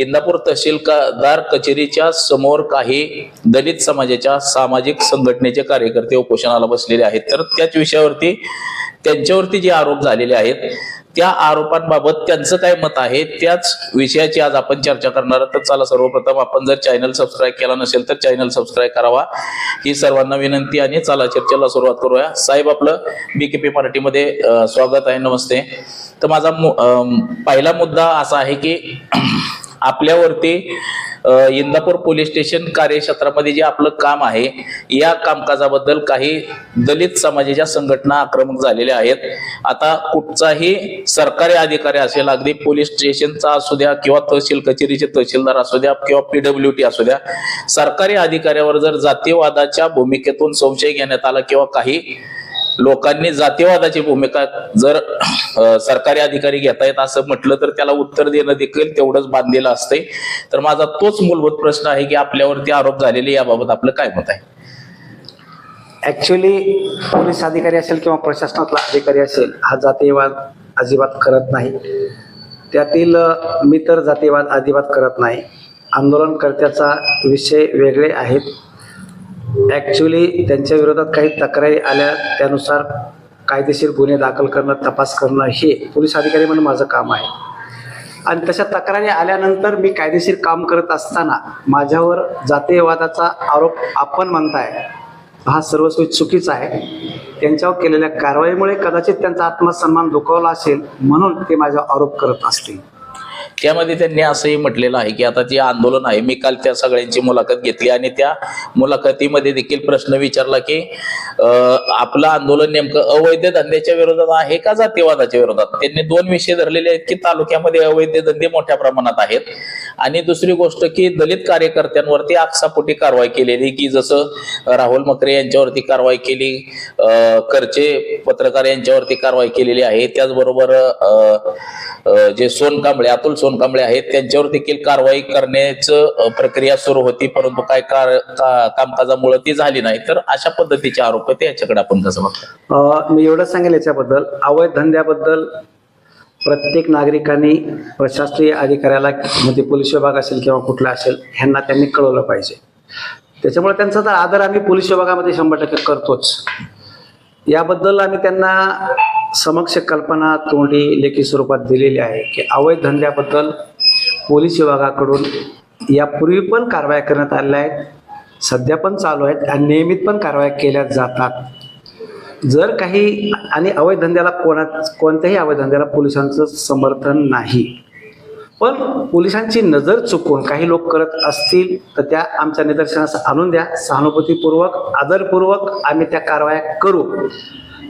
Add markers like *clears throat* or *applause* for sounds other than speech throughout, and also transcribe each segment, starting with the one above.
इंदापूर तहसीलदार कचेरीच्या समोर काही दलित समाजाच्या सामाजिक संघटनेचे कार्यकर्ते उपोषणाला बसलेले आहेत. तर त्याच विषयावरती त्यांच्यावरती जे आरोप झालेले आहेत त्या आरोपांबाबत त्यांचं काय मत आहे त्याच विषयाची आज आपण चर्चा करणार तर चला सर्वप्रथम आपण जर चॅनल सबस्क्राईब केला नसेल तर चॅनल सबस्क्राईब करावा. ही सर्वांना विनंती आणि चला चर्चेला सुरुवात करूया. साहेब आपलं बीकेपी मराठीमध्ये स्वागत आहे. नमस्ते. तर माझा मु- पहिला मुद्दा असा आहे की आपल्यावरती इंदापूर पोलीस स्टेशन कार्यक्षेत्रामध्ये जे आपलं काम आहे या कामकाजाबद्दल काही दलित समाजाच्या संघटना आक्रमक झालेल्या आहेत. आता कुठचाही सरकारी अधिकारी असेल अगदी पोलीस स्टेशनचा असू द्या किंवा तहसील कचेरीचे तहसीलदार असू द्या किंवा पीडब्ल्यू टी असू द्या सरकारी अधिकाऱ्यावर जर जातीवादाच्या भूमिकेतून संशय घेण्यात आला किंवा काही लोकांनी जातीवादाची भूमिका जर सरकारी अधिकारी घेता येत असं म्हटलं तर त्याला उत्तर देणं देखील तेवढंच बांधलेलं असते तर माझा तोच मूलभूत प्रश्न आहे की आपल्यावरती आरोप झालेले याबाबत आपलं काय मत आहे? ऍक्च्युली पोलीस अधिकारी असेल किंवा प्रशासनातला अधिकारी असेल हा जातीयवाद अजिबात करत नाही. त्यातील मी तर जातीयवाद अजिबात करत नाही. आंदोलनकर्त्याचा विषय वेगळे आहेत. ॲक्च्युली त्यांच्या विरोधात काही तक्रारी आल्या. त्यानुसार कायदेशीर गुन्हे दाखल करणं तपास करणं हे पोलीस अधिकारी म्हणून माझं काम आहे. आणि तशा तक्रारी आल्यानंतर मी कायदेशीर काम करत असताना माझ्यावर जातीयवादाचा आरोप आपण म्हणताय हा सर्वस्वी चुकीचा आहे. त्यांच्यावर केलेल्या कारवाईमुळे कदाचित त्यांचा आत्मसन्मान दुखावला असेल म्हणून ते माझ्यावर आरोप करत असतील. त्यामध्ये त्यांनी असंही म्हटलेलं आहे की आता जे आंदोलन आहे मी काल त्या सगळ्यांची मुलाखत घेतली आणि त्या मुलाखतीमध्ये देखील प्रश्न विचारला की आपलं आंदोलन नेमकं अवैध धंद्याच्या विरोधात आहे का जातीवादाच्या विरोधात? त्यांनी दोन विषय धरलेले आहेत की तालुक्यामध्ये अवैध धंदे मोठ्या प्रमाणात आहेत. आणि दुसरी गोष्ट की दलित कार्यकर्त्यांवरती आकसापोटी कारवाई केलेली की जसं राहुल मकरे यांच्यावरती कारवाई केली अं, करचे पत्रकार यांच्यावरती कारवाई केलेली आहे. त्याचबरोबर जे अं, जे अतुल अतुल सोनकांबळे आहेत. त्यांच्यावर देखील कारवाई करण्याचं प्रक्रिया सुरू होती. परंतु काय कार- का- कामकाजामुळे ती झाली नाही. तर अशा पद्धतीचे आरोप आहेत. याच्याकडे आपण कसं बघतो मी एवढं सांगेल याच्याबद्दल. अवैध धंद्याबद्दल प्रत्येक नागरिकांनी प्रशासकीय अधिकाऱ्याला म्हणजे पोलीस विभाग असेल किंवा कुठला असेल ह्यांना त्यांनी कळवलं पाहिजे. त्याच्यामुळे त्यांचा तर आदर आम्ही पोलीस विभागामध्ये शंभर टक्के करतोच. याबद्दल आम्ही त्यांना समक्ष कल्पना तोंडी लेखी स्वरूपात दिलेली आहे की अवैध धंद्याबद्दल पोलीस विभागाकडून यापूर्वी पण कारवाया करण्यात आलेल्या आहेत सध्या पण चालू आहेत आणि नियमित पण कारवाया केल्या जातात. जर काही आणि अवैध धंद्याला कोणा कोणत्याही अवैध धंद्याला पोलिसांचं समर्थन नाही पण पोलिसांची नजर चुकून काही लोक करत असतील तर त्या आमच्या निदर्शनास आणून द्या. सहानुभूतीपूर्वक आदरपूर्वक आम्ही त्या कारवाया करू.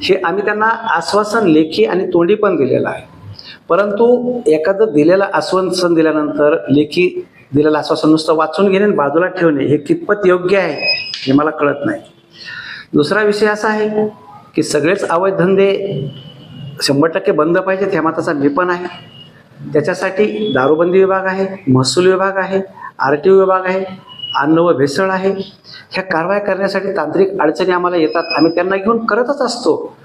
हे आम्ही त्यांना आश्वासन लेखी आणि तोंडी पण दिलेलं आहे. परंतु एखादं दिलेलं आश्वासन दिल्यानंतर लेखी दिलेलं आश्वासन नुसतं वाचून घेणे आणि बाजूला ठेवणे हे कितपत योग्य आहे हे मला कळत नाही. दुसरा विषय असा आहे की सगळेच अवैध धंदे शंभर टक्के बंद पाहिजेत ह्या मताचा मी पण आहे. त्याच्यासाठी दारूबंदी विभाग आहे महसूल विभाग आहे आर टी ओ विभाग आहे अन्न व भेसळ आहे. ह्या कारवाया करण्यासाठी तांत्रिक अडचणी आम्हाला येतात. आम्ही त्यांना घेऊन करतच असतो.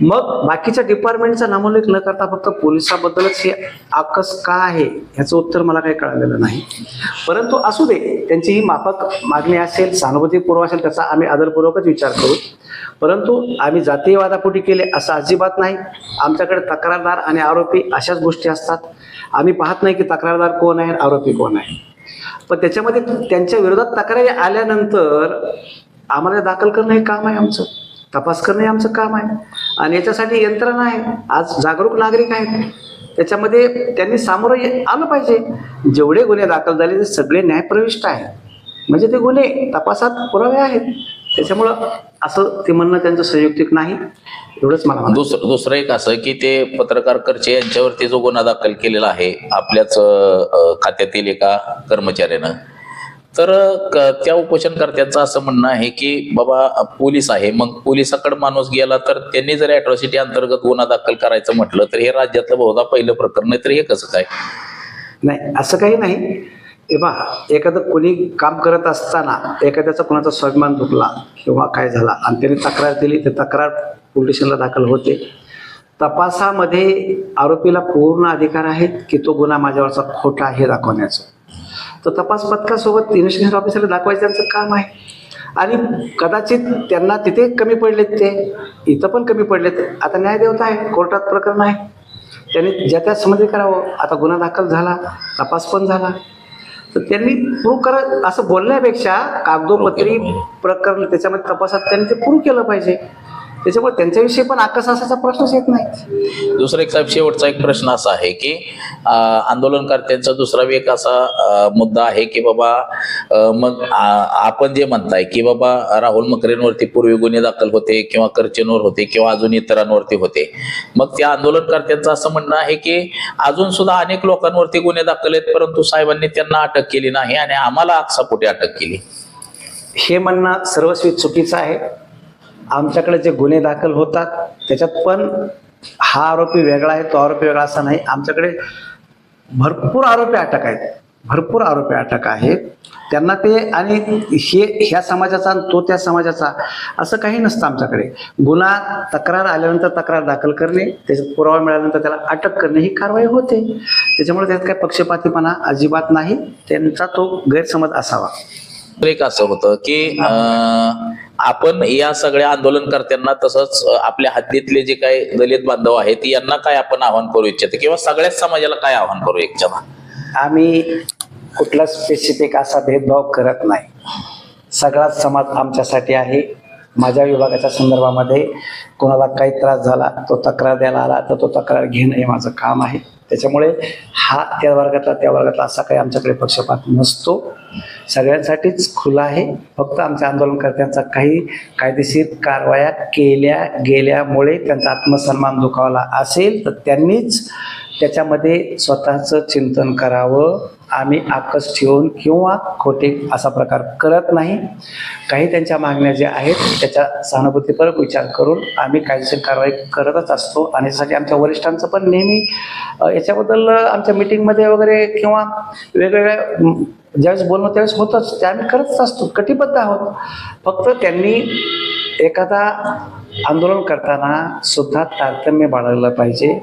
मग बाकीच्या डिपार्टमेंटचा नामोल्लेख न करता फक्त पोलिसाबद्दलच हे आकस का आहे? ह्याचं उत्तर मला काही कळालेलं नाही. परंतु असू दे त्यांची ही माफक मागणी असेल सहानुभूतीपूर्व असेल त्याचा आम्ही आदरपूर्वकच विचार करू. परंतु आम्ही जातीयवादापोटी केले असं अजिबात नाही. आमच्याकडे तक्रारदार आणि आरोपी अशाच गोष्टी असतात. आम्ही पाहत नाही की तक्रारदार कोण आहे आणि आरोपी कोण आहे. पण त्याच्यामध्ये त्यांच्या विरोधात तक्रारी आल्यानंतर आम्हाला दाखल करणं हे काम आहे आमचं. तपास करणं हे आमचं काम आहे. आणि याच्यासाठी यंत्रणा आहे. आज जागरूक नागरिक आहेत. त्याच्यामध्ये त्यांनी सामोरं आलं पाहिजे. जेवढे गुन्हे दाखल झाले ते सगळे न्यायप्रविष्ट आहे म्हणजे ते गुन्हे तपासात पुरावे आहेत. त्याच्यामुळं असं ते म्हणणं त्यांचं संयुक्तिक नाही एवढंच मला म्हणायचं. दुसरं दुसरं एक असं की ते पत्रकार करचे यांच्यावरती जो गुन्हा दाखल केलेला आहे आपल्याच अं, खात्यातील एका कर्मचाऱ्यानं तर क- त्या उपोषणकर्त्यांचं असं म्हणणं आहे की बाबा पोलीस आहे मग पोलिसाकडे माणूस गेला तर त्यांनी जर अॅट्रॉसिटी अंतर्गत गुन्हा दाखल करायचं म्हटलं तर हे राज्यातलं बहुधा पहिलं प्रकरण आहे तर हे कसं काय नाही असं काही नाही हे पहा एखादं कोणी काम करत असताना एखाद्याचा कोणाचा स्वाभिमान दुखला किंवा काय झाला आणि त्याने तक्रार दिली ते तक्रार पोलीस स्टेशनला दाखल होते. तपासामध्ये आरोपीला पूर्ण अधिकार आहेत की तो गुन्हा माझ्यावरचा खोटा आहे दाखवण्याचं. तर तपास पथकासोबत इन्व्हेस्टिगेशन ऑफिसरला दाखवायचं त्यांचं काम आहे. आणि कदाचित त्यांना तिथे कमी पडलेत ते इथं पण कमी पडलेत. आता न्यायदेवता आहे कोर्टात प्रकरण आहे. त्यांनी ज्या त्या संबंधी करावं. आता गुन्हा दाखल झाला तपास पण झाला. तर त्यांनी प्रूव्ह करा असं बोलण्यापेक्षा कागदोपत्री प्रकरण त्याच्यामध्ये तपासात त्यांनी ते प्रूव्ह केलं पाहिजे. त्याच्यामुळे त्यांच्याविषयी पण आकस असायचा प्रश्नच येत नाही. दुसरा एक साहेब शेवटचा एक प्रश्न असा आहे की आंदोलनकर्त्यांचा दुसरा एक असा मुद्दा आहे की बाबा मग आपण जे म्हणताय की बाबा राहुल मकरेंवरती पूर्वी गुन्हे दाखल होते किंवा करचेनवर होते किंवा अजून इतरांवरती होते. मग त्या आंदोलनकर्त्यांचं असं म्हणणं आहे की अजून सुद्धा अनेक लोकांवरती गुन्हे दाखल आहेत परंतु साहेबांनी त्यांना अटक केली नाही आणि आम्हाला आकसापोटी अटक केली. हे म्हणणं सर्वस्वी चुकीचं आहे. आमच्याकडे जे गुन्हे दाखल होतात त्याच्यात पण हा आरोपी वेगळा आहे तो आरोपी वेगळा असा नाही. आमच्याकडे भरपूर आरोपी अटक आहेत. भरपूर आरोपी अटक आहेत. त्यांना ते आणि हे ह्या समाजाचा आणि तो त्या समाजाचा असं काही नसतं आमच्याकडे. गुन्हा तक्रार आल्यानंतर तक्रार दाखल करणे त्याच्यात पुरावा मिळाल्यानंतर त्याला अटक करणे ही कारवाई होते. त्याच्यामुळे त्यात काही पक्षपातीपणा अजिबात नाही. त्यांचा तो गैरसमज असावा. एक असं होतं की आपण या सगळ्या आंदोलनकर्त्यांना तसंच आपल्या हद्दीतले जे काही दलित बांधव आहेत यांना काय आपण आव्हान करू इच्छितो? किंवा सगळ्याच समाजाला काय आव्हान करू इच्छिता? आम्ही कुठला स्पेसिफिक असा भेदभाव करत नाही. सगळाच समाज आमच्यासाठी आहे. माझ्या विभागाच्या संदर्भामध्ये कोणाला काही त्रास झाला तो तक्रार द्यायला आला तर तो तक्रार घेणं हे माझं काम आहे. त्याच्यामुळे हा त्या वर्गातला त्या वर्गातला असा काही आमच्याकडे पक्षपात नसतो. सगळ्यांसाठीच खुला आहे. फक्त आमच्या आंदोलनकर्त्यांचा काही कायदेशीर कारवाया केल्या गेल्यामुळे त्यांचा आत्मसन्मान दुखावला असेल तर त्यांनीच त्याच्यामध्ये स्वतःचं चिंतन करावं. आम्ही आकस ठेवून किंवा खोटे असा प्रकार करत नाही. काही त्यांच्या मागण्या ज्या आहेत त्याच्या सहानुभूतीपूर्वक विचार करून आम्ही कायदेशीर कारवाई करतच असतो. आणि त्यासाठी आमच्या वरिष्ठांचं पण नेहमी याच्याबद्दल आमच्या मिटिंगमध्ये वगैरे किंवा वेगवेगळ्या ज्यावेळेस बोलणं त्यावेळेस होतच. ते आम्ही करतच असतो. कटिबद्ध आहोत. फक्त त्यांनी एखादा आंदोलन करताना सुद्धा तारतम्य बाळगलं पाहिजे.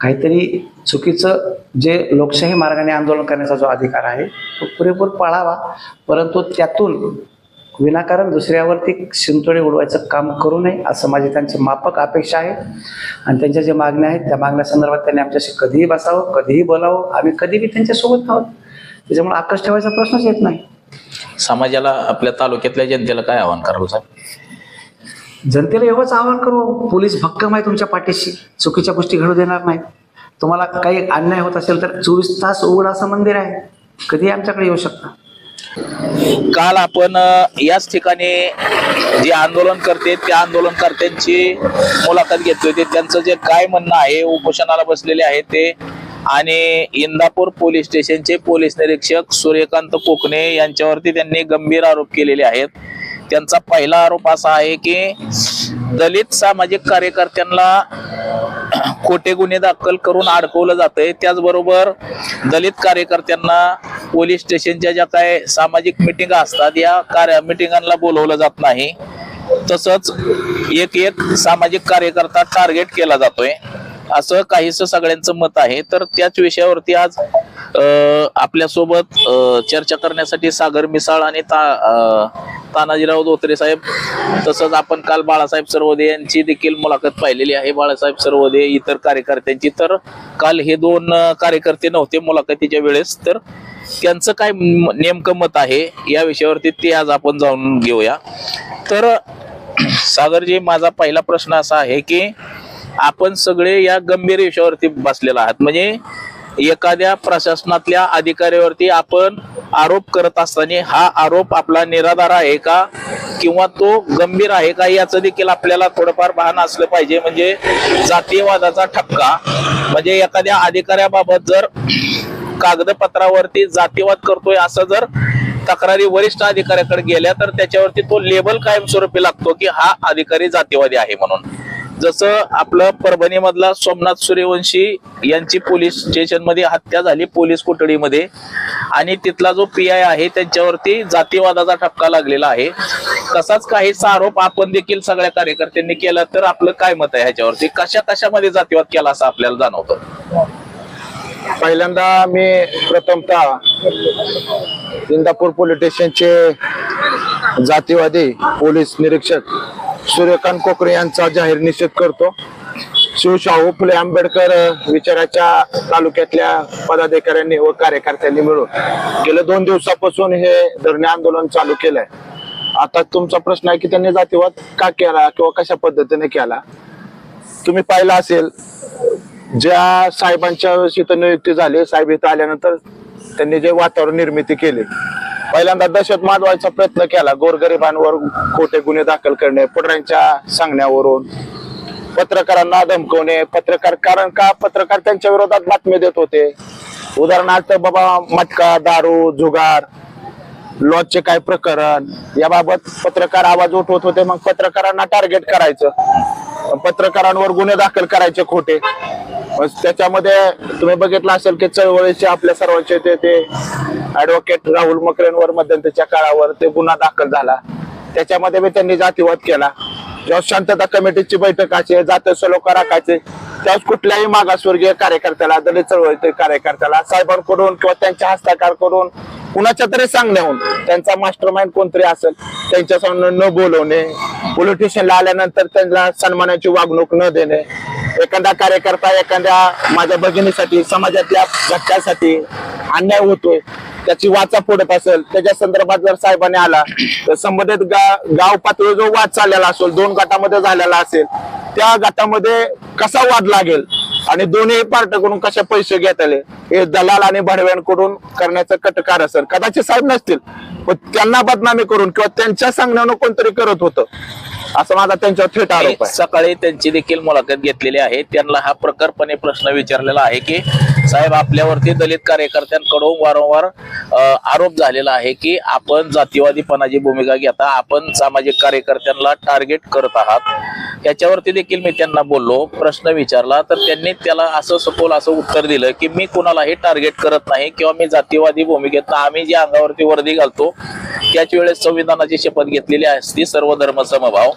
काहीतरी चुकीचं जे लोकशाही मार्गाने आंदोलन करण्याचा जो अधिकार आहे तो पुरेपूर पाळावा. परंतु त्यातून विनाकारण दुसऱ्यावरती शिंतोडे उडवायचं काम करू नये असं माझी त्यांची मापक अपेक्षा आहे. आणि त्यांच्या ज्या मागण्या आहेत त्या मागण्या संदर्भात त्यांनी आमच्याशी कधीही बसावं कधीही बोलावं. आम्ही कधीही त्यांच्यासोबत आहोत त्याच्यामुळे आकश ठेवायचा प्रश्नच येत नाही. समाजाला आपल्या तालुक्यातल्या जनतेला काय आवाहन कराल साहेब? जनतेला एवढंच आवाहन करू पोलीस भक्कम आहे तुमच्या पाठीशी चुकीच्या गोष्टी घडू देणार नाहीत. तुम्हाला काही अन्याय होत असेल तर चोवीस तास उघड असं मंदिर आहे. कधी आमच्याकडे येऊ शकता. काल आपण याच ठिकाणी जे आंदोलन करते त्या आंदोलनकर्त्यांची मुलाखत घेतली होती. त्यांचं जे काय म्हणणं आहे उपोषणाला बसलेले आहे ते आणि इंदापूर पोलीस स्टेशनचे पोलीस निरीक्षक सूर्यकांत कोकणे यांच्यावरती त्यांनी गंभीर आरोप केलेले आहेत. त्यांचा पहिला आरोप असा आहे की दलित सामाजिक कार्यकर्त्यांना खोटे गुन्हे दाखल करून अडकवलं जातंय. त्याचबरोबर दलित कार्यकर्त्यांना पोलीस स्टेशनच्या ज्या काय सामाजिक मिटिंग असतात या कार्य मिटिंगांना बोलवलं जात नाही. तसंच एक एक सामाजिक कार्यकर्ता टार्गेट केला जातोय. असं काहीस सगळ्यांचं मत आहे. तर त्याच विषयावरती आज आपल्यासोबत चर्चा करण्यासाठी सागर मिसाळ आणि ता तानाजीराव धोत्रे साहेब तसंच आपण काल बाळासाहेब सरवदे यांची देखील मुलाखत पाहिलेली आहे. बाळासाहेब सरवदे इतर कार्यकर्त्यांची. तर काल हे दोन कार्यकर्ते नव्हते मुलाखतीच्या वेळेस. तर त्यांचं काय नेमकं मत आहे या विषयावरती ते आज आपण जाऊन घेऊया. तर सागरजी माझा पहिला प्रश्न असा आहे की आपण सगळे या गंभीर विषयावरती बसलेला आहात. म्हणजे एखाद्या प्रशासनातल्या अधिकाऱ्यावरती आपण आरोप करत असताना हा आरोप आपला निराधार आहे का? किंवा तो गंभीर आहे का? याचं देखील आपल्याला थोडंफार भान असलं पाहिजे. म्हणजे जातीयवादाचा ठपका. म्हणजे एखाद्या अधिकाऱ्याबाबत जर कागदपत्रावरती जातीवाद करतोय असं जर तक्रारी वरिष्ठ अधिकाऱ्याकडे गेल्या तर त्याच्यावरती तो लेबल कायमस्वरूपी लागतो की हा अधिकारी जातीवादी आहे म्हणून. जसं आपलं परभणी मधला सोमनाथ सूर्यवंशी यांची पोलीस स्टेशनमध्ये हत्या झाली पोलीस कोठडीमध्ये. आणि तिथला जो पी आय आहे त्यांच्यावरती जातीवादाचा ठपका लागलेला आहे. तसाच काहीसा आरोप आपण देखील सगळ्या कार्यकर्त्यांनी केला तर आपलं काय मत आहे ह्याच्यावरती? कशा कशामध्ये जातीवाद केला असं आपल्याला जाणवतं? पहिल्यांदा मी प्रथमतः इंदापूर पोलीस स्टेशनचे जातीवादी पोलीस निरीक्षक सूर्यकांत कोकरे यांचा जाहीर निषेध करतो. शिवशाहू फुले आंबेडकर विचाराच्या तालुक्यातल्या पदाधिकाऱ्यांनी व कार्यकर्त्यांनी मिळून गेल्या दोन दिवसापासून हे धरणे आंदोलन चालू केलंय. आता तुमचा प्रश्न आहे की त्यांनी जातीवाद का केला किंवा कशा पद्धतीने केला? तुम्ही पाहिलं असेल ज्या साहेबांच्या इथं नियुक्ती झाली साहेब इथं आल्यानंतर त्यांनी जे वातावरण निर्मिती केली पहिल्यांदा दहशत माजवायचा प्रयत्न केला. गोरगरिबांवर खोटे गुन्हे दाखल करणे पुढऱ्यांच्या सांगण्यावरून. पत्रकारांना धमकवणे पत्रकार कारण का पत्रकार त्यांच्या विरोधात बातमी देत होते? उदाहरणार्थ बाबा मटका दारू जुगार लॉजचे काय प्रकरण? याबाबत पत्रकार आवाज उठवत होते मग पत्रकारांना टार्गेट करायचं. पत्रकारांवर गुन्हे दाखल करायचे खोटे. त्याच्यामध्ये तुम्ही बघितलं असेल की चळवळीचे आपल्या सर्वांचे ते ते ऍडव्होकेट राहुल मकरेंवर मध्यंतरीच्या काळावर ते गुन्हा दाखल झाला. त्याच्यामध्ये बी त्यांनी जातीवाद केला. जेव्हा शांतता कमिटीची बैठक असे जात सलोखा राखायचे त्यावेळेस कुठल्याही मागासवर्गीय कार्यकर्त्याला दलित चळवळीतील कार्यकर्त्याला साहेबांकडून किंवा त्यांच्या हस्ताकार करून कुणाच्या तरी सांगण्याहून त्यांचा मास्टर माइंड कोणतरी असेल त्यांच्यासमोर न बोलवणे पोलिटिशियनला आल्यानंतर त्यांना सन्मानाची वागणूक न देणे एखादा कार्यकर्ता एखाद्या माझ्या भगिनीसाठी समाजातल्या घटकासाठी अन्याय होतोय त्याची वाचा फोडत असेल त्याच्या संदर्भात जर साहेबांनी आला तर संबंधित गा- गाव पातळी जो वाद चाललेला असेल दोन गटामध्ये झालेला असेल त्या गटामध्ये कसा वाद लागेल? आणि दोन्ही पार्टकडून कसे पैसे घेत आले हे दलाल आणि भडव्यांकडून करण्याचं कटकार असेल कदाचित साहेब नसतील पण त्यांना बदनामी करून किंवा त्यांच्या सांगण्यानं कोणतरी करत होतं. असं माझा त्यांच्यावर थेट आरोप आहे. सकाळी त्यांची देखील मुलाखत घेतलेली आहे. त्यांना हा प्रखरपणे प्रश्न विचारलेला आहे की साहेब आपल्यावरती दलित कार्यकर्त्यांकडून वारंवार आरोप झालेला आहे की आपण जातीवादीपणाची भूमिका घेता आपण सामाजिक कार्यकर्त्यांना टार्गेट करत आहात. याच्यावरती देखील मी त्यांना बोललो प्रश्न विचारला तर त्यांनी त्याला असं सखोल असं उत्तर दिलं की मी कुणालाही टार्गेट करत नाही किंवा मी जातीवादी भूमिकेत आम्ही जी अंगावरती वर्दी घालतो त्याच वेळेस संविधानाची शपथ घेतलेली असती सर्व धर्म समभाव.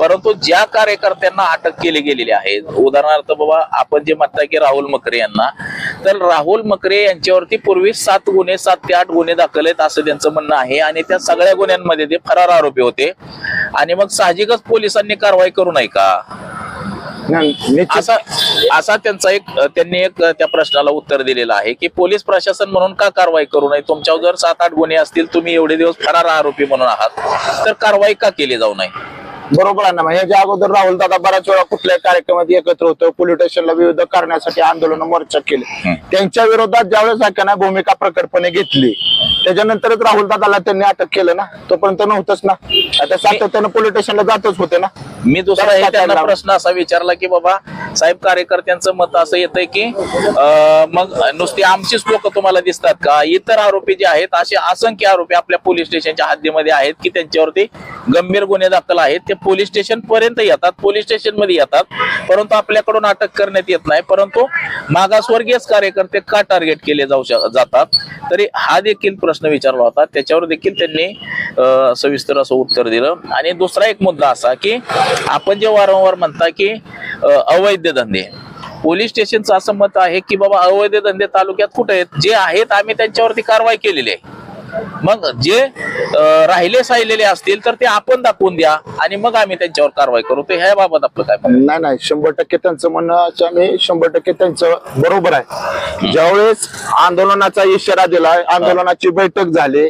परंतु ज्या कार्यकर्त्यांना अटक केली गेलेली आहे उदाहरणार्थ बाबा आपण जे म्हणता की राहुल मकरे यांना तर राहुल मकरे यांच्यावरती पूर्वी सात गुन्हे सात ते आठ गुन्हे दाखल आहेत असं त्यांचं म्हणणं आहे आणि त्या सगळ्या गुन्ह्यांमध्ये ते फरार आरोपी होते. आणि मग साहजिकच पोलिसांनी कारवाई करू नये का? असा असा त्यांचा एक त्यांनी एक त्या प्रश्नाला उत्तर दिलेलं आहे की पोलीस प्रशासन म्हणून का कारवाई करू नये? तुमच्यावर जर सात आठ गुन्हे असतील तुम्ही एवढे दिवस फरार आरोपी म्हणून आहात तर कारवाई का केली जाऊ नये? बरोबर आहे ना मग ह्याच्या अगोदर राहुल दादा बऱ्याच वेळा कुठल्याही कार्यक्रमात एकत्र होतं पोलीस स्टेशनला विविध करण्यासाठी आंदोलन मोर्चा केले. त्यांच्या विरोधात ज्यावेळेस भूमिका प्रकटपणे घेतली त्याच्यानंतरच राहुल दादाला त्यांनी अटक केलं ना तोपर्यंत नव्हतंच ना. आता सातत्यानं पोलीस स्टेशनला जातच होते ना. मी दुसरा हे त्यांना? प्रश्न असा विचारला की बाबा साहेब कार्यकर्त्यांचं मत असं येतंय की अं, मग नुसती आमचीच लोक तुम्हाला दिसतात का? इतर आरोपी जे आहेत असे असंख्य आरोपी आपल्या पोलीस स्टेशनच्या हद्दीमध्ये आहेत की त्यांच्यावरती गंभीर गुन्हे दाखल आहेत. ते पोलीस स्टेशन पर्यंत येतात पोलीस स्टेशनमध्ये येतात. परंतु आपल्याकडून अटक करण्यात येत नाही. परंतु मागासवर्गीयच कार्यकर्ते का टार्गेट केले जाऊ शक- जातात? तरी हा देखील प्रश्न विचारला होता. त्याच्यावर देखील त्यांनी सविस्तर असं उत्तर दिलं. आणि दुसरा एक मुद्दा असा की आपण जे वारंवार म्हणता की अवैध धंदे. पोलीस स्टेशनचं असं मत आहे की बाबा अवैध धंदे तालुक्यात कुठे आहेत? जे आहेत आम्ही त्यांच्यावरती कारवाई केलेली आहे. मग जे राहिले साहिलेले असतील तर ते आपण दाखवून द्या आणि मग आम्ही त्यांच्यावर कारवाई करू तर ह्या बाबत आपलं काय? नाही नाही शंभर टक्के त्यांचं म्हणणं मी शंभर टक्के त्यांचं बरोबर आहे ज्यावेळेस आंदोलनाचा इशारा दिलाय आंदोलनाची बैठक झाली.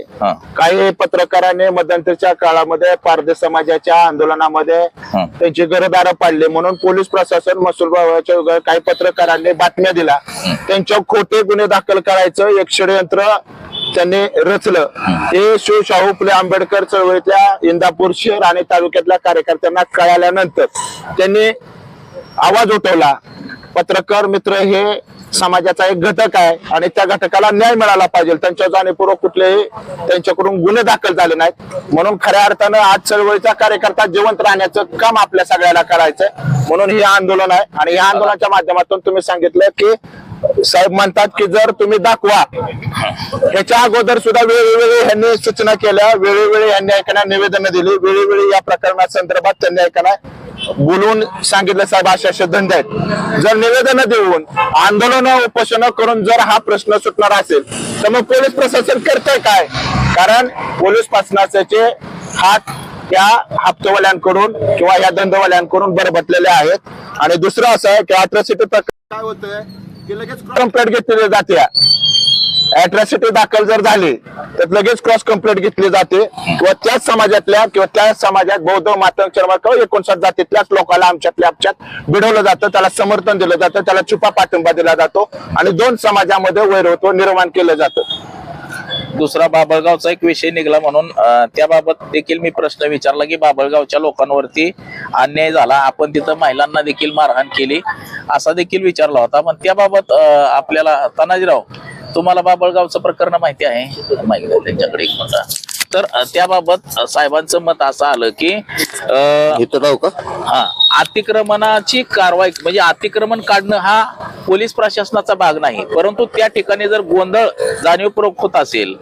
काही पत्रकारांनी मध्यंतरीच्या काळामध्ये पारधी समाजाच्या आंदोलनामध्ये. त्यांची घरदारं पाडली म्हणून पोलीस प्रशासन महसूल विभागाच्या वगैरे काही पत्रकारांनी बातम्या दिल्या त्यांच्यावर खोटे गुन्हे दाखल करायचं एक षडयंत्र त्यांनी रचलं. हे शिवशाहू फुले आंबेडकर चळवळीतल्या इंदापूर शहर आणि तालुक्यातल्या कार्यकर्त्यांना कळाल्यानंतर त्यांनी आवाज उठवला. पत्रकार मित्र हे समाजाचा एक घटक आहे आणि त्या घटकाला न्याय मिळाला पाहिजे. त्यांच्या जाणीवपूर्वक कुठलेही त्यांच्याकडून गुन्हे दाखल झाले नाहीत. म्हणून खऱ्या अर्थानं आज चळवळीचा कार्यकर्ता जिवंत राहण्याचं काम आपल्या सगळ्याला करायचंय. म्हणून हे आंदोलन आहे आणि या आंदोलनाच्या माध्यमातून तुम्ही सांगितलं की साहेब म्हणतात की जर तुम्ही दाखवा ह्याच्या अगोदर सुद्धा वेळोवेळी यांनी सूचना केल्या वेळोवेळी यांनी ऐकण्या निवेदन दिली वेळोवेळी या प्रकरणा संदर्भात त्यांनी ऐकण्या बोलून सांगितलं साहेब असे असे धंदे आहेत. जर निवेदन देऊन आंदोलन उपोषण करून जर हा प्रश्न सुटणार असेल तर मग पोलीस प्रशासन करते काय? कारण पोलीस प्रशासनाचे हात या हप्तेवाल्यांकडून किंवा या धंदेवाल्यांकडून बरबटलेले आहेत. आणि दुसरं असं आहे की अट्रॉसिटी प्रकार काय होतंय? की लगेच कंप्लेंट घेतली जाते. अट्रॉसिटी दाखल जर झाली तर लगेच क्रॉस कंप्लेंट घेतली जाते. किंवा त्याच समाजातल्या किंवा त्याच समाजात बौद्ध मातंग शर्मा किंवा एकोणसाठ जातीतल्याच लोकांना आमच्यातल्या आमच्यात भिडवलं जातं त्याला समर्थन दिलं जातं त्याला छुपा पाठिंबा दिला जातो आणि दोन समाजामध्ये वैर होतो निर्माण केलं जातं. दुसरा बाबळगावचा एक विषय निघाला म्हणून त्याबाबत देखील मी प्रश्न विचारला की बाबळगावच्या लोकांवरती अन्याय झाला आपण तिथं महिलांना देखील मारहाण केली असा देखील विचारला होता. पण त्याबाबत आपल्याला तानाजीराव तुम्हाला बाबळगावचं प्रकरण माहिती आहे? माहिती त्यांच्याकडे एक म्हणता तर त्याबाबत साहेबांचं मत असं आलं का? हा अतिक्रमणाची कारवाई म्हणजे अतिक्रमण काढणं हा पोलीस प्रशासनाचा भाग नाही. परंतु त्या ठिकाणी जर गोंधळ जाणीवपूर्वक होत असेल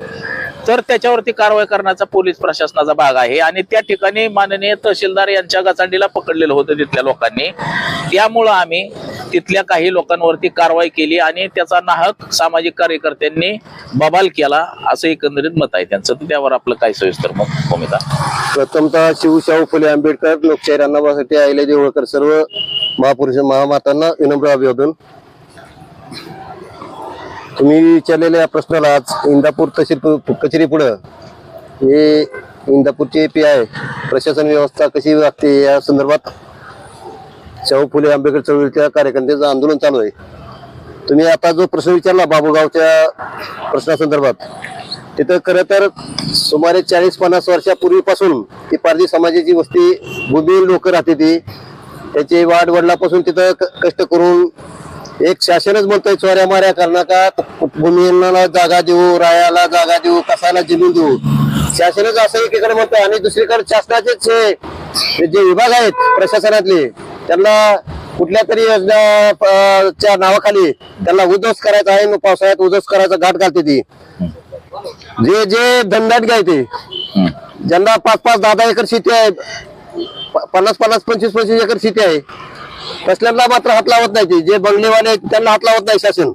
तर त्याच्यावरती कारवाई करण्याचा पोलीस प्रशासनाचा भाग आहे. आणि त्या ठिकाणी माननीय तहसीलदार यांच्या गचांडीला पकडलेलं होतं तिथल्या लोकांनी. त्यामुळं आम्ही तिथल्या काही लोकांवरती कारवाई केली आणि त्याचा नाहक सामाजिक कार्यकर्त्यांनी बबाल केला असं एकंदरीत मत आहे त्यांचं. तर त्यावर आपलं काय सविस्तर मत भूमिका? प्रथमतः शिवशाहू फुले आंबेडकर लोकशाही राणाबासाठी आईला देवळकर सर्व महापुरुष महामातांना विनम्र अभिवादन. तुम्ही विचारलेल्या या प्रश्नाला आज इंदापूर तहसील पु- कचेरी पुढं हे इंदापूरचे पी आय प्रशासन व्यवस्था कशी लागते या संदर्भात शाहू फुले आंबेडकर चळवळीच्या कार्यकर्त्यांचं आंदोलन चालू आहे. तुम्ही आता जो प्रश्न विचारला बाबूगावच्या प्रश्नासंदर्भात तिथं खरं तर सुमारे चाळीस पन्नास वर्षापूर्वीपासून ती पारधी समाजाची वस्ती भूमी लोक राहते ती. त्याचे वाढ वडिलापासून तिथं क- कष्ट करून एक शासनच म्हणतोय चोऱ्या माऱ्या करणं का? जागा देऊ रायाला जागा देऊ कसाला जमीन देऊ? शासनच असं एकीकडे म्हणतोय आणि दुसरीकडे शासनाचेच हे- जे विभाग आहेत प्रशासनातले त्यांना कुठल्या तरी योजना च्या नावाखाली त्यांना उद्ध्वस्त करायचा आहे पावसाळ्यात उद्ध्वस्त करायचा घाट घालते ती. जे जे धंदाट घ्यायचे ज्यांना पाच पाच दहा दहा एकर शेती आहे पन्नास पन्नास पंचवीस पंचवीस एकर शेती आहे कसल्याला मात्र हात लावत नाही ते. जे बंगलेवाले त्यांना हात लावत नाही शासन.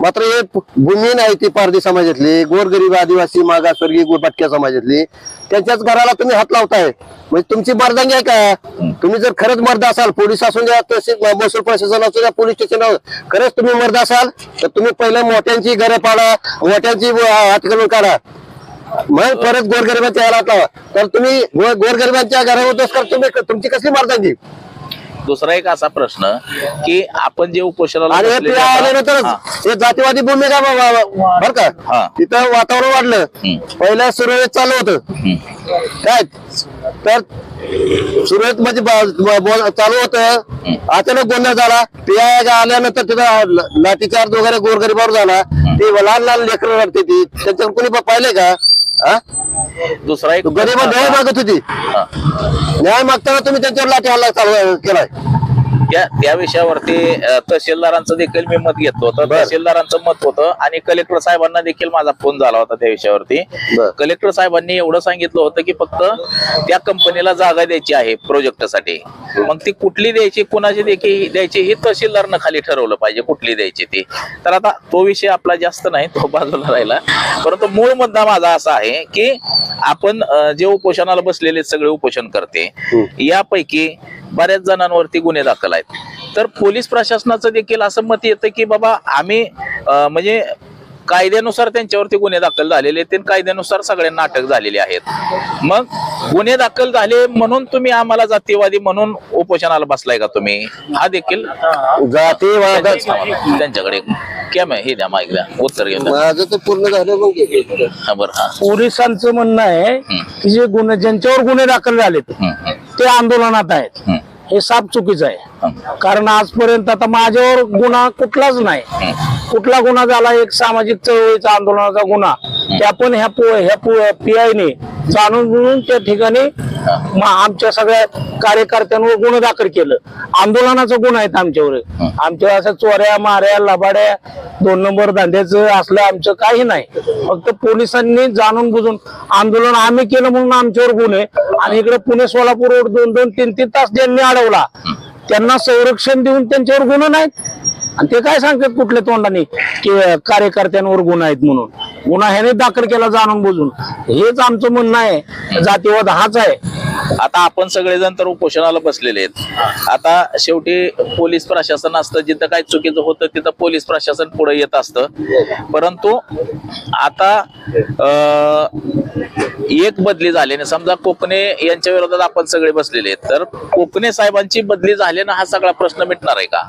मात्र हे प- आहे नाही ती पारधी समाजातली गोरगरीब आदिवासी मागासवर्गीय गोरपाटक्या समाजातली. त्यांच्याच घराला तुम्ही हात लावताय. म्हणजे तुमची मर्दांगी आहे का? तुम्ही जर खरंच मर्द असाल पोलीस असून द्या तहसील महसूल प्रशासन असू द्या पोलीस स्टेशन खरंच तुम्ही मर्द असाल तर तुम्ही पहिलं मोठ्यांची घरं पाडा मोठ्यांची हातकरून काढा. मग परत गोरगरिबांच्या घरात लावा. तर तुम्ही गोरगरिबांच्या घरावर दोष तुम्ही तुमची कसली मर्दांगी? दुसरा एक असा प्रश्न की आपण जे उपोषणाला आणि हे बसलेले पिढ्या आहात- आल्यानंतर हा. हे जातीवादी भूमिका बर हा. का तिथं वातावरण वाढलं हम्म. पहिलं सुरळीत चालू होतं हम्म. काय? तर ब- बोल- चालू होतं. अचानक गोंधळ झाला. पिया आल्यानंतर तिथं लाठीचार्ज वगैरे गोरगरीबावर झाला. ते लहान लहान लेकरं रडते ती त्यांच्यावर कोणी पाहिले का? हा? दुसरा एक गरीब न्याय मागत होती. न्याय मागताना तुम्ही त्यांच्यावर लाठी हल्ला चालू केलाय. त्या त्या विषयावरती अ, तहसीलदारांचं देखील मी मत घेतलं होतं. बर. तहसीलदारांचं मत होतं आणि कलेक्टर साहेबांना देखील माझा फोन झाला होता त्या विषयावरती. बर. कलेक्टर साहेबांनी एवढं सांगितलं होतं की फक्त त्या कंपनीला जागा द्यायची आहे प्रोजेक्टसाठी. मग ती कुठली द्यायची कुणाची देखील द्यायची ही तहसीलदारनं खाली ठरवलं पाहिजे कुठली द्यायची ती. तर आता तो विषय आपला जास्त नाही तो बाजूला राहिला. परंतु मूळ मुद्दा माझा असा आहे की आपण अ, जे उपोषणाला बसलेले सगळे उपोषण करते यापैकी बऱ्याच जणांवरती गुन्हे दाखल आहेत. तर पोलीस प्रशासनाचं देखील असं मत येतं की बाबा आम्ही म्हणजे कायद्यानुसार त्यांच्यावरती गुन्हे दाखल झालेले आहेत. आणि कायद्यानुसार सगळ्यांना अटक झालेली आहेत. मग गुन्हे दाखल झाले म्हणून तुम्ही आम्हाला जातीवादी म्हणून उपोषणाला बसलाय का तुम्ही? हा देखील जाती वाद त्यांच्या- त्यांच्याकडे कॅम हे द्या माईक द्या उत्तर घेऊन द्या. माझं तर पूर्ण झालं मग हा. बरं हा. पोलिसांचं म्हणणं आहे. की जे गुन्हे ज्यांच्यावर गुन्हे दाखल झालेत हम्म, हम्म, ते आंदोलनात आहेत. हम्म. हे साप चुकीचं आहे. कारण आजपर्यंत आता माझ्यावर गुन्हा कुठलाच नाही. कुठला गुन्हा झाला एक सामाजिक चळवळीचा आंदोलनाचा गुन्हा. त्या पण ह्या पो ह्या पीआयने जाणून बुजून त्या ठिकाणी म- आमच्या सगळ्या कार्यकर्त्यांवर गुन्हा दाखल केलं. आंदोलनाचा गुन्हा आहेत आमच्यावर. आमच्या असं चोऱ्या माऱ्या लबाड्या दोन नंबर धंद्याचं असलं आमचं काही नाही. फक्त पोलिसांनी जाणून बुजून आंदोलन आम्ही केलं म्हणून आमच्यावर गुन्हे आणि इकडे पुणे सोलापूर रोड दोन दोन तीन तीन तास ज्यांनी अडवला त्यांना संरक्षण देऊन त्यांच्यावर गुन्हे नाहीत. आणि ते काय सांगतात कुठल्या तोंडाने? की कार्यकर्त्यांवर गुन्हा आहेत म्हणून. गुन्हा ह्याने दाखल केला जाणून बुजून. हेच आमचं म्हणणं आहे. जातीवाद हाच आहे. आता आपण सगळेजण तर उपोषणाला बसलेले आहेत. आता शेवटी पोलीस प्रशासन असतं जिथं काही चुकीचं होतं तिथं पोलीस प्रशासन पुढे येत असतं. परंतु आता एक बदली झाल्याने समजा कोकणे यांच्या विरोधात आपण सगळे बसलेले आहेत. तर कोकणे साहेबांची बदली झाल्यानं हा सगळा प्रश्न मिटणार आहे का?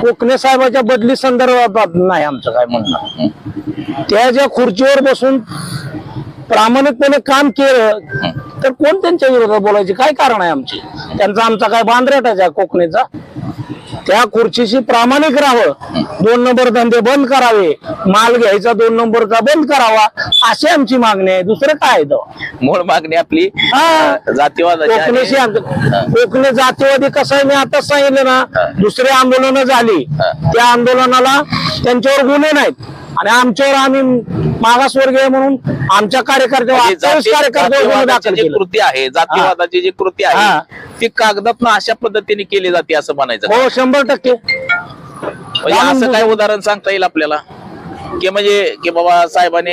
कोकणे साहेबाच्या बदली संदर्भात नाही आमचं काय म्हणणं. त्या ज्या खुर्चीवर बसून प्रामाणिकपणे काम केलं तर कोण त्यांच्या विरोधात बोलायचे? काय कारण आहे आमची? त्यांचा आमचा काय बांधरेटाचा आहे कोकणीचा? त्या खुर्चीशी प्रामाणिक राहावं. दोन नंबर धंदे बंद करावे. माल घ्यायचा दोन नंबरचा बंद करावा. अशी आमची मागणी आहे. दुसरं काय मूळ मागणी आपली हा. जातीवादाची कोकणी जातीवादी कसं आहे मी आताच सांगितलं ना. दुसरी आंदोलनं झाली. त्या आंदोलनाला त्यांच्यावर गुन्हे नाहीत. आणि आमच्यावर आम्ही मागासवर्गीय म्हणून आमच्या कार्यकर्त्यावर म्हणजे अठ्ठावीस जाती- कार्यकर्त्यावर गुन्हे जातीवादाची दाखल जी केले. कृती आहे जातीवादाची जी कृती हा. आहे ती कागदात अशा पद्धतीने केली जाते असं म्हणायचं. हो शंभर टक्के. म्हणजे असं काय उदाहरण सांगता येईल आपल्याला? की म्हणजे की बाबा साहेबांनी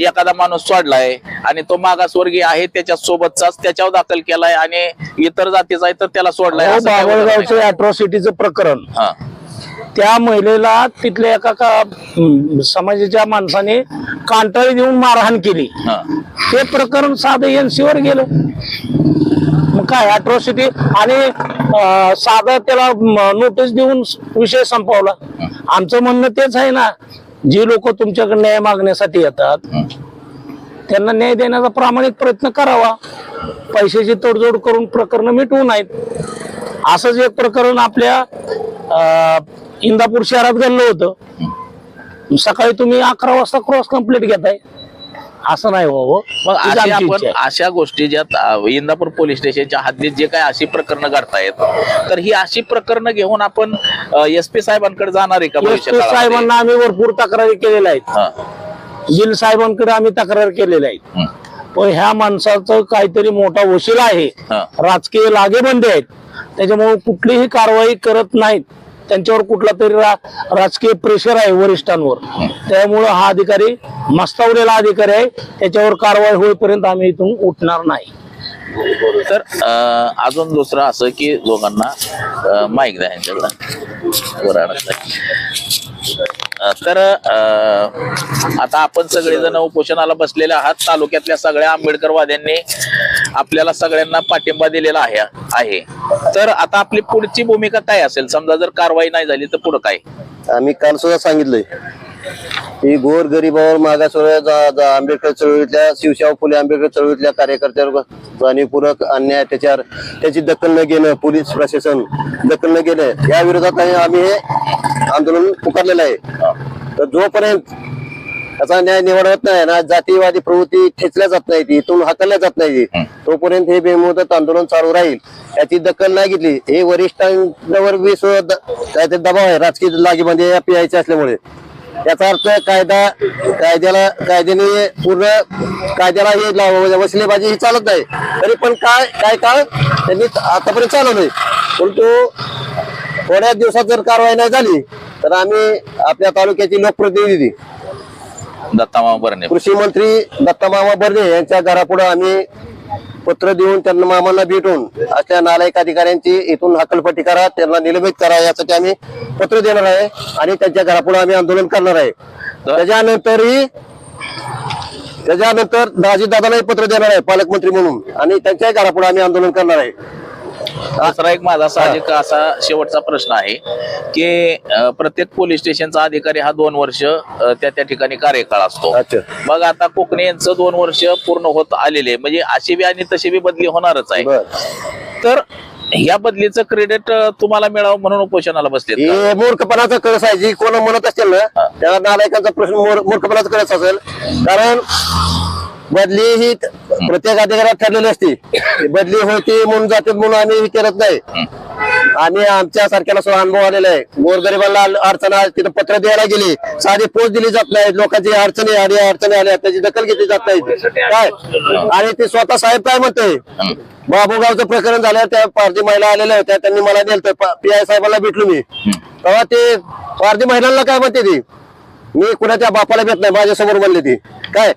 एखादा माणूस सोडलाय आणि तो मागासवर्गीय आहे त्याच्या सोबतचाच त्याच्यावर दाखल केलाय आणि इतर जातीचा आहे तर त्याला सोडलाय हो असं काय उदाहरण बाबळगावचं आहे अॅट्रॉसिटीचं प्रकरण? हा. त्या महिलेला तिथल्या एका का समाजाच्या माणसाने कांटाळी देऊन मारहाण केली. ते प्रकरण साधं एनसीवर गेलं. मग काय अट्रॉसिटी आणि साधं त्याला नोटीस देऊन विषय संपवला. आमचं म्हणणं तेच आहे ना जी लोक तुमच्याकडे न्याय मागण्यासाठी येतात त्यांना न्याय देण्याचा प्रामाणिक प्रयत्न करावा. पैशाची तडजोड करून प्रकरण मिटवू नयेत. असंच एक प्रकरण आपल्या अं, इंदापूर शहरात घडलं होतं. सकाळी तुम्ही अकरा वाजता क्रॉस कंप्लीट घेताय. असं नाही व्हावं मग हीच अशी आमची आपण. अशा गोष्टी ज्या इंदापूर पोलीस स्टेशनच्या हद्दीत जे काही अशी प्रकरणं घडतायत तर ही अशी प्रकरणं घेऊन आपण एस पी साहेबांकडे जाणार आहे का एस पी? साहेबांना आम्ही भरपूर तक्रारी केलेल्या आहेत. हा, जिल साहेबांकडे आम्ही तक्रार केलेल्या आहेत. हं, पण ह्या माणसाचं काहीतरी मोठा वशील आहे. हा. राजकीय लागेबंदे आहेत. त्याच्यामुळे कुठलीही कारवाई करत नाहीत. त्यांच्यावर कुठला तरी रा- राजकीय प्रेशर आहे वरिष्ठांवर. त्यामुळं हा अधिकारी मस्तावलेला अधिकारी आहे. त्याच्यावर कारवाई होईपर्यंत आम्ही इथून उठणार नाही. तर अजून दुसरं असं की दोघांना माईक द्या यांच्याकडं तर आता आपण सगळेजण उपोषणाला बसलेले आहात. तालुक्यातल्या सगळ्या आंबेडकरवाद्यांनी आपल्याला सगळ्यांना पाठिंबा दिलेला आहे आहे. तर आता आपली पुढची भूमिका काय असेल? समजा जर कारवाई नाही झाली तर पुढं काय? आम्ही काल सुद्धा सांगितलंय. की गोर गरिबावर मागासवर्गीय जा- आंबेडकर चळवळीतल्या शिवशाहू फुले आंबेडकर चळवळीतल्या कार्यकर्त्यावर जाणीवपूर्वक अन्याय अत्याचार त्याची दखल न घेणं पोलीस प्रशासन दखल न घेणं या विरोधात आम्ही हे आंदोलन पुकारलेलं आहे. तर जोपर्यंत त्याचा न्याय निवड होत नाही ना जातीवादी प्रवृत्ती ठेचल्या जात नाही ती इथून हाकलल्या जात नाही. तोपर्यंत हे बेमुदत आंदोलन चालू राहील. याची दखल नाही घेतली. हे वरिष्ठांवर काहीतरी दबाव आहे राजकीय लागीमध्ये या पीआयचे असल्यामुळे. याचा अर्थ कायदा कायद्याला कायद्याने पूर्ण कायद्याला हे लाव- वसिलेबाजी ही चालत नाही. तरी पण काय काय काळ? त्यांनी आतापर्यंत चालवलंय. परंतु थोड्या दिवसात जर कारवाई नाही झाली तर आम्ही आपल्या तालुक्याची लोकप्रतिनिधी दत्तामामा बरणे कृषी मंत्री दत्ता मामा बर्दे यांच्या घरापुढे आम्ही पत्र देऊन त्यांना मामांना भेटून अशा नालायक अधिकाऱ्यांची इथून हकलपट्टी करा त्यांना निलंबित करा यासाठी आम्ही पत्र देणार आहे आणि त्यांच्या घरापुढे आम्ही आंदोलन करणार आहे. त्याच्यानंतरही त्याच्यानंतर दाजी दादालाही पत्र देणार आहे पालकमंत्री म्हणून. आणि त्यांच्याही घरापुढे आम्ही आंदोलन करणार आहे. दुसरा एक माझा साहजिक असा शेवटचा प्रश्न आहे की प्रत्येक पोलीस स्टेशनचा अधिकारी हा दोन वर्ष त्या त्या ठिकाणी कार्यकाळ असतो. मग आता कोकणे यांचं दोन वर्ष पूर्ण होत आलेले म्हणजे अशी बी आणि तशी बी बदली होणारच आहे. तर या बदलीचं क्रेडिट तुम्हाला मिळावं म्हणून उपोषणाला बसले हे मूर्खपणाचा कळस आहे. जी कोण म्हणत असेल ना त्या नालायकांचा प्रश्न मूर- मूर्खपणाचा कळस असेल. कारण बदली ही प्रत्येक अधिकारात ठरलेली असते. बदली होती म्हणून जाते म्हणून आम्ही हे करत नाही. आणि आमच्या सारख्याला सुद्धा अनुभव आलेला आहे. गोरगरिबाला अडचण तिथं पत्र द्यायला गेली. साधी पोच दिली जात नाही. लोकांची अडचणी आली अडचणी आल्या त्याची दखल घेतली जात नाही. काय? आणि ते स्वतः साहेब काय म्हणते बाबूगावचं प्रकरण झालं त्या पारधी महिला आलेल्या होत्या त्यांनी मला नेलत. पी आय साहेबांना भेटलो मी. तेव्हा ते पारधी महिलांना काय म्हणते ती? मी कुणाच्या बापाला भेट नाही माझ्यासमोर म्हणले ती. काय?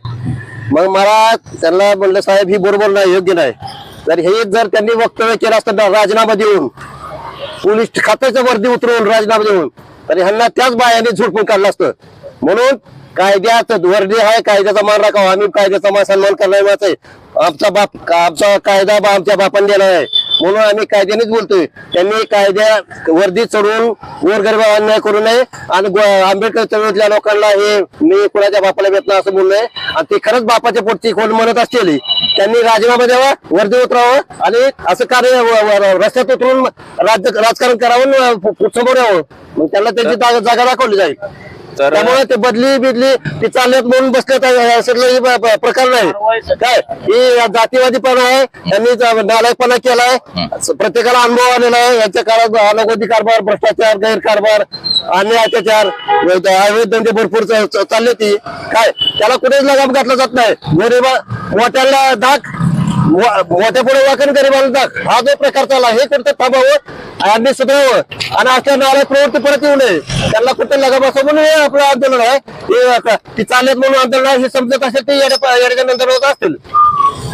मग मला त्यांना म्हणलं साहेब ही बरोबर नाही योग्य नाही. तर हे जर त्यांनी वक्तव्य केलं असतं राजीनामा देऊन पोलीस खात्याच्या वर्दी उतरवून राजीनामा देऊन तर ह्यांना त्याच बायाने झुडपून काढलं असतं. म्हणून कायद्याचं वर्दी आहे कायद्याचा मान राखावा. आम्ही कायद्याचा मान सन्मान करणार आहे आमचा बाप का- आमचा कायदा बा आमच्या बापाने दिला आहे. म्हणून आम्ही कायद्यानेच बोलतोय. त्यांनी कायद्या वर्दी चढवून गोरगरीब अन्याय करू नये आणि आंबेडकर चळवळीतल्या लोकांना हे मी कुणाच्या बापाला भेटलं असं बोललोय आणि ते खरंच बापाच्या पोटची कोण म्हणत असतील. त्यांनी राजीनामा द्यावा वर्दी उतरावं आणि असं कार्य रस्त्यात उतरून राज्य राजकारण करावं समोर यावं. मग त्यांना त्यांची जागा दाखवली जाईल. त्यामुळे ते बदली बिदली ती चालल्यात म्हणून हे प- प्रकार नाही काय? ही जातीवादीपणा आहे. त्यांनी नालायकपणा केलाय. प्रत्येकाला अनुभव आलेला आहे. यांच्या काळात अनगोदी कारभार भ्रष्टाचार गैरकारभार अन्य अत्याचार अवैध धंदे भरपूर चालले ती. काय? त्याला कुठेच लगाम घातला जात नाही. गरीबा मोठ्याला दाख वा- मोठ्या पुढे वाकण गरीबाला दाख हा जो प्रकार चालला हे कुठं थांबावं? आणि सुधारावं. आणि अशा नाल्या प्रवृत्ती परत येऊ नये. त्यांना कुठे लगा असं म्हणून हे आपलं आंदोलन आहे. आता ती चालत म्हणून आंदोलन आहे हे समजत असेल ते येड्या नंतर होत असतील.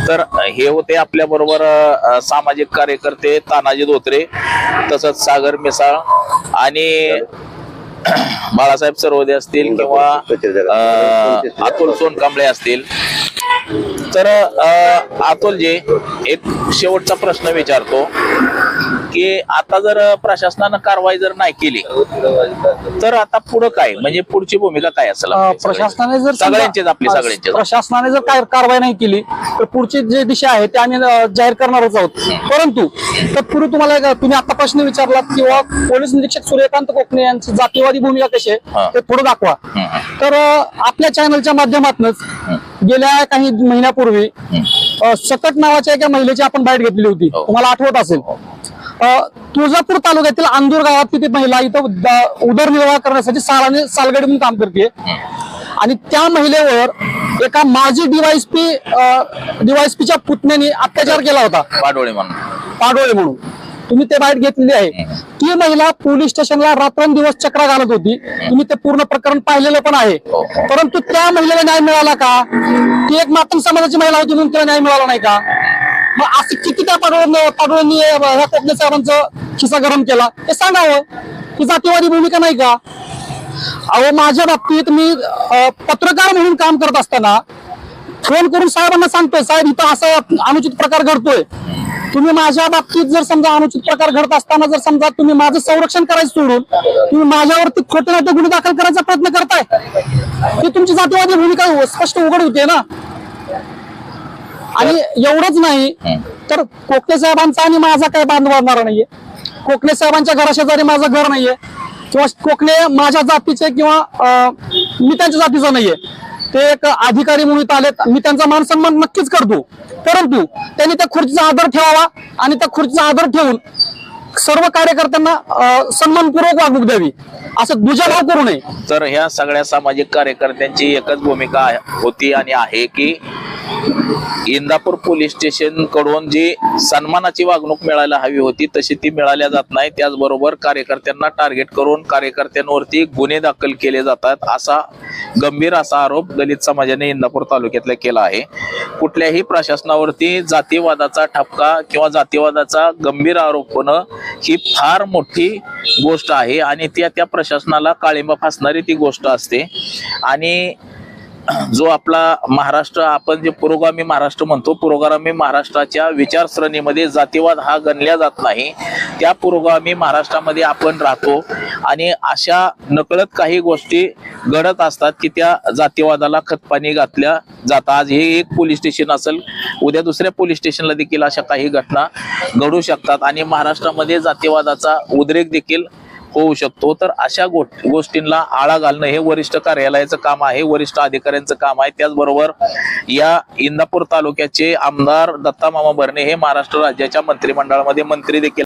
तर हे होते आपल्या बरोबर सामाजिक कार्यकर्ते तानाजी धोत्रे तसंच सागर मिसाळ आणि *clears throat* बाळासाहेब सरवदे असतील किंवा अं, अतुल सोनकांबळे असतील. तर अं, अतुलजी एक शेवटचा प्रश्न विचारतो. की आता जर प्रशासनानं कारवाई जर नाही केली तर आता पुढं काय? म्हणजे पुढची भूमिका काय असेल प्रशासनाने जर सगळ्यांचेच आपली अ, सगळ्यांचेच. प्रशासनाने जर काय कारवाई नाही केली तर पुढची जी दिशा आहे ते आम्ही जाहीर करणारच आहोत. परंतु तत्पूर्वी तुम्हाला तुम्ही आता प्रश्न विचारलात किंवा पोलीस निरीक्षक सूर्यकांत कोकणे यांची जातीवादी भूमिका कशी हा. आहे ते थोडं दाखवा. तर आपल्या चॅनलच्या माध्यमातूनच गेल्या काही महिन्यापूर्वी सकट नावाच्या एका महिलेची आपण बाईट घेतली होती. हो. तुम्हाला आठवत असेल. अ, तुळजापूर तालुक्यातील अंदूर गावात ती महिला इथं उदरनिर्वाह करण्यासाठी सालाने सालगडी म्हणून काम करते. आणि त्या महिलेवर एका माजी डीवायसपी डीवायसपीच्या पुतण्याने अत्याचार केला होता. पाडोळे म्हणून. पाडोळे म्हणून. तुम्ही ते बाईट घेतलेली आहे. ती महिला पोलीस स्टेशनला रात्रंदिवस चक्रा घालत होती. तुम्ही ते पूर्ण प्रकरण पाहिलेलं पण आहे. हो. परंतु त्या महिलेला न्याय मिळाला का? ती एक मातंग समाजाची महिला होती म्हणून तिला न्याय मिळाला नाही का? मग असं किती त्या पाडोळ्यांनी ह्या कोकणे साहेबांचा खिसा गरम केला? हे सांगावं हो. ही. जातीवादी भूमिका नाही का? अहो माझ्या बाबतीत मी पत्रकार म्हणून काम करत असताना फोन करून साहेबांना सांगतोय साहेब इथं असं अनुचित प्रकार घडतोय. तुम्ही माझ्या बाबतीत जर समजा अनुचित प्रकार घडत असताना जर समजा तुम्ही माझं संरक्षण करायचं सोडून तुम्ही माझ्यावरती खोटे नाटे गुन्हे दाखल करायचा प्रयत्न करताय. ही तुमची जातीवादी भूमिका स्पष्ट उघड होते ना? आणि एवढंच नाही तर कोकणे साहेबांचा आणि माझा काही बांध वाढणार नाहीये? कोकणे साहेबांच्या घराशेजारी माझं घर नाहीये. किंवा कोकणे माझ्या जातीचे किंवा मी त्यांच्या जातीचा नाहीये. ते एक अधिकारी म्हणून आलेत. मी त्यांचा मान सन्मान नक्कीच करतो. परंतु त्यांनी त्या खुर्चीचा आदर ठेवावा आणि त्या खुर्चीचा आदर ठेवून सर्व कार्यकर्त्यांना सन्मानपूर्वक वागणूक द्यावी. असं दुजाभाव करू नये. तर ह्या सगळ्या सामाजिक कार्यकर्त्यांची एकच भूमिका होती आणि आहे की इंदापूर पोलीस स्टेशनकडून जी सन्मानाची वागणूक मिळायला हवी होती तशी ती मिळाल्या जात नाही. त्याचबरोबर कार्यकर्त्यांना टार्गेट करून कार्यकर्त्यांवरती गुन्हे दाखल केले जातात असा गंभीर असा आरोप दलित समाजाने इंदापूर तालुक्यातला केला आहे. कुठल्याही प्रशासनावरती जातीवादाचा ठपका किंवा जातीवादाचा गंभीर आरोप होणं ही फार मोठी गोष्ट आहे आणि त्या त्या प्रशासनाला काळिंबा फासणारी ती गोष्ट असते. आणि *clears throat* जो आपला महाराष्ट्र आपण जे पुरोगामी महाराष्ट्र म्हणतो पुरोगामी महाराष्ट्राच्या विचारसरणीमध्ये जातीवाद हा गणल्या जात नाही. त्या पुरोगामी महाराष्ट्रामध्ये आपण राहतो आणि अशा नकळत काही गोष्टी घडत असतात की त्या जातीवादाला खतपाणी घातल्या जातात. आज हे एक पोलीस स्टेशन असेल उद्या दुसऱ्या पोलीस स्टेशनला देखील अशा काही घटना घडू शकतात. आणि महाराष्ट्रामध्ये जातीवादाचा उद्रेक देखील होऊ शकतो. तर अशा गोष्टींना आळा घालणं हे वरिष्ठ कार्यालयाचं काम आहे वरिष्ठ अधिकाऱ्यांचं काम आहे. त्याचबरोबर या इंदापूर तालुक्याचे आमदार दत्ता मामा भरणे हे महाराष्ट्र राज्याच्या मंत्रिमंडळामध्ये मंत्री देखील